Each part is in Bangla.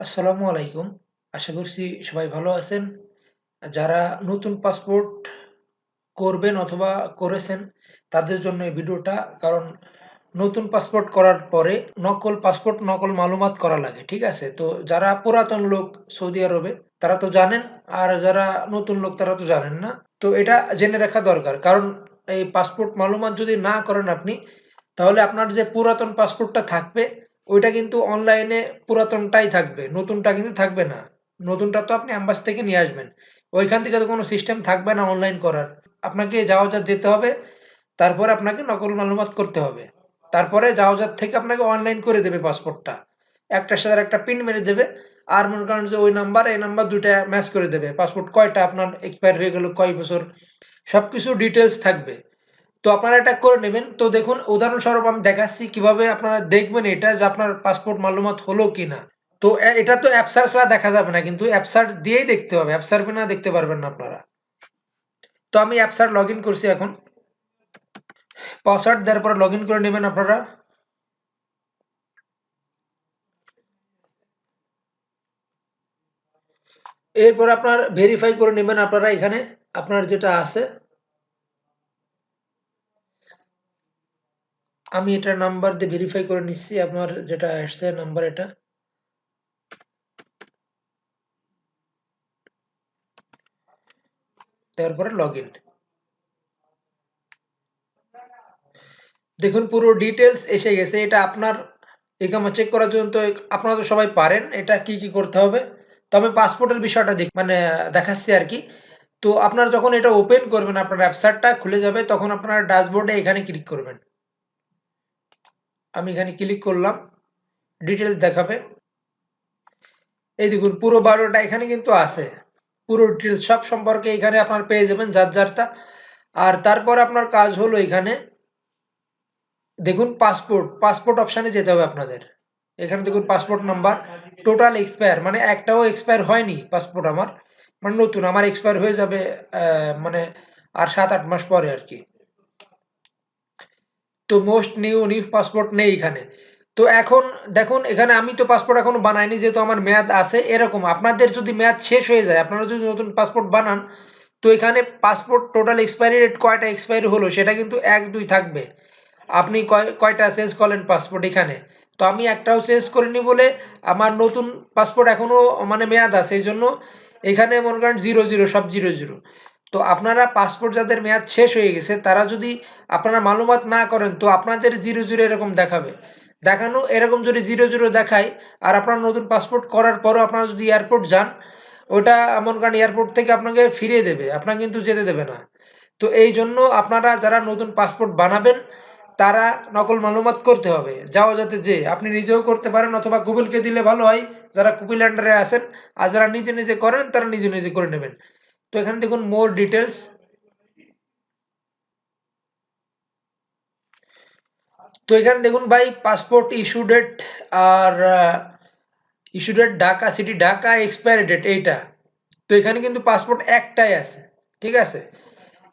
আসসালামু আলাইকুম। আশা করছি সবাই ভালো আছেন। যারা নতুন পাসপোর্ট করবেন অথবা করেছেন, তাদের জন্য এই ভিডিওটা। কারণ নতুন পাসপোর্ট করার পরে নকল পাসপোর্ট, নকল মালুমাত করা লাগে। ঠিক আছে? তো যারা পুরাতন লোক সৌদি আরবে, তারা তো জানেন। আর যারা নতুন লোক, তারা তো জানেন না। তো এটা জেনে রাখা দরকার। কারণ এই পাসপোর্ট মালুমাত যদি না করেন আপনি, তাহলে আপনার যে পুরাতন পাসপোর্টটা থাকবে ওইটা কিন্তু অনলাইনে পুরাতনটাই থাকবে, নতুনটা কিন্তু থাকবে না। নতুনটা তো আপনি অ্যাম্বাস থেকে নিয়ে আসবেন। ওইখান থেকে তো কোনো সিস্টেম থাকবে না অনলাইন করার। আপনাকে যাওয়াজাত যেতে হবে, তারপরে আপনাকে নকল মালুমাত করতে হবে। তারপরে যাওয়াজাত থেকে আপনাকে অনলাইন করে দেবে পাসপোর্টটা একটার সাথে একটা পিন মেরে দেবে, আর মনে করেন যে ওই নাম্বার এই নাম্বার দুইটা ম্যাচ করে দেবে। পাসপোর্ট কয়টা, আপনার এক্সপায়ার হয়ে গেল কয় বছর সব কিছু ডিটেলস থাকবে। তো আপনারা এটা করে নেবেন। তো দেখুন, উদাহরণস্বরূপ আমি দেখাচ্ছি কীভাবে আপনারা দেখবেন এটা যে আপনার পাসপোর্ট মালুমাত হলো কিনা। তো এটা তো অ্যাপসার ছাড়া দেখা যাবে না, কিন্তু অ্যাপসার দিয়েই দেখতে হবে। অ্যাপসার বিনা দেখতে পারবেন না আপনারা। তো আমি অ্যাপসার লগ করছি এখন। পাসওয়ার্ড দেওয়ার পর লগ করে নেবেন আপনারা। এরপর আপনার ভেরিফাই করে নেবেন আপনারা এখানে। আপনার যেটা আছে আমি এটা নাম্বার দিয়ে ভেরিফাই করে নিচ্ছি, আপনার যেটা আসছে নাম্বার এটা। তারপরে লগ ইন দেখুন, পুরো ডিটেলস এসে গেছে। এটা আপনার একামা চেক করার জন্য তো আপনারা তো সবাই পারেন, এটা কি কি করতে হবে। তো আমি পাসপোর্টের বিষয়টা দেখ মানে দেখাচ্ছি আর কি। তো আপনারা যখন এটা ওপেন করবেন, আপনার অ্যাপসারটা খুলে যাবে, তখন আপনার ড্যাশবোর্ডে এখানে ক্লিক করবেন। আমি এখানে ক্লিক করলাম ডিটেলস দেখাবে। এই দেখুন, পুরো বারোটা এখানে কিন্তু আছে। পুরো ডিটেলস সব সম্পর্কে এখানে আপনার পেয়ে যাবেন যার যারটা। আর তারপর আপনার কাজ হলো এখানে, দেখুন পাসপোর্ট পাসপোর্ট অপশানে যেতে হবে আপনাদের। এখানে দেখুন পাসপোর্ট নাম্বার টোটাল এক্সপায়ার মানে একটাও এক্সপায়ার হয়নি পাসপোর্ট আমার। মানে নতুন, আমার এক্সপায়ার হয়ে যাবে মানে আর সাত আট মাস পরে আর কি। তো মোস্ট নিউ নিউ পাসপোর্ট নেই এখানে। তো এখন দেখুন, এখানে আমি তো পাসপোর্ট এখনও বানাইনি, যেহেতু আমার মেয়াদ আছে, এরকম। আপনাদের যদি মেয়াদ শেষ হয়ে যায়, আপনারা যদি নতুন পাসপোর্ট বানান, তো এখানে পাসপোর্ট টোটাল এক্সপায়ারি ডেট কয়টা এক্সপায়ারি হলো, সেটা কিন্তু এক, দুই থাকবে। আপনি কয়, কয়টা চেঞ্জ করলেন পাসপোর্ট এখানে? তো আমি একটাও চেঞ্জ করিনি বলে আমার নতুন পাসপোর্ট এখনও মানে মেয়াদ আছে, এই জন্য এখানে মনে করেন জিরো জিরো সব জিরো জিরো তো আপনারা পাসপোর্ট যাদের মেয়াদ শেষ হয়ে গেছে, তারা যদি আপনারা মালুমাত না করেন, তো আপনাদের জিরো জিরো এরকম দেখাবে। দেখানো এরকম যদি জিরো জিরো দেখায়, আর আপনার নতুন পাসপোর্ট করার পরও আপনারা যদি এয়ারপোর্ট যান, ওটা এমন কারণ এয়ারপোর্ট থেকে আপনাকে ফিরিয়ে দেবে আপনাকে কিন্তু যেতে দেবে না। তো এই জন্য আপনারা যারা নতুন পাসপোর্ট বানাবেন, তারা নকল মালুমাত করতে হবে যাওয়া যাতে যে, আপনি নিজেও করতে পারেন অথবা কুবিলকে দিলে ভালো হয়, যারা কুবিল আন্ডারে আছেন, আর যারা নিজে নিজে করেন, তারা নিজে নিজে করে নেবেন। তো এখানে দেখুন মোর ডিটেলস তো এখানে দেখুন ভাই পাসপোর্ট ইস্যু ডেট আর issue date Dhaka city Dhaka expiry date এইটা। তো এখানে কিন্তু পাসপোর্ট একটাই আছে, ঠিক আছে?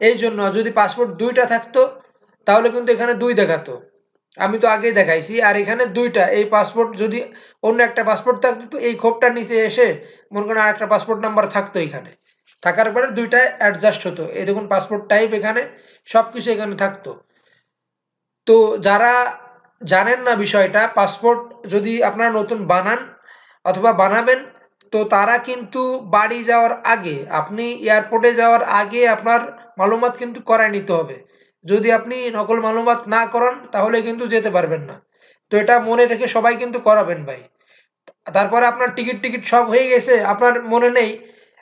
এই জন্য যদি পাসপোর্ট দুইটা থাকতো, তাহলে কিন্তু এখানে দুই দেখাতো। আমি তো আগেই দেখাইছি, আর এখানে দুইটা। এই পাসপোর্ট যদি অন্য একটা পাসপোর্ট থাকতো, তো এই খোপটার নিচে এসে মনে করেন আর একটা পাসপোর্ট নাম্বার থাকতো এখানে। থাকার পরে দুইটা অ্যাডজাস্ট হতো। এই দেখুন পাসপোর্ট টাইপ এখানে সব কিছু এখানে থাকতো। তো যারা জানেন না বিষয়টা পাসপোর্ট যদি আপনারা নতুন বানান অথবা বানাবেন, তো তারা কিন্তু বাড়ি যাওয়ার আগে, আপনি এয়ারপোর্টে যাওয়ার আগে আপনার মালুমাত কিন্তু করায় নিতে হবে। যদি আপনি নকল মালুমাত না করান, তাহলে কিন্তু যেতে পারবেন না। তো এটা মনে রেখে সবাই কিন্তু করাবেন ভাই। তারপরে আপনার টিকিট টিকিট সব হয়ে গেছে, আপনার মনে নেই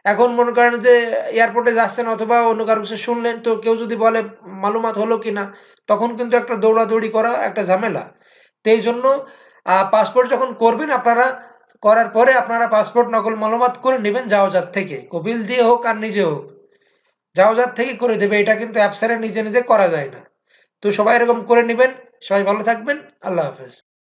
এখন মনে করেন যে এয়ারপোর্টে যাচ্ছেন অথবা অন্য কারও কিছু শুনলেন, তো কেউ যদি বলে মালুমাত হলো কিনা, তখন কিন্তু একটা দৌড়াদৌড়ি করা একটা ঝামেলা। তো এই জন্য পাসপোর্ট যখন করবেন আপনারা, করার পরে আপনারা পাসপোর্ট নকল মালুমাত করে নেবেন যাওয়াজাত থেকে। কপিল দিয়ে হোক আর নিজে হোক। যাওয়াজাত থেকে করে দেবে, এটা কিন্তু অ্যাপসারে নিজে নিজে করা যায় না। তো সবাই এরকম করে নেবেন। সবাই ভালো থাকবেন। আল্লাহ হাফেজ।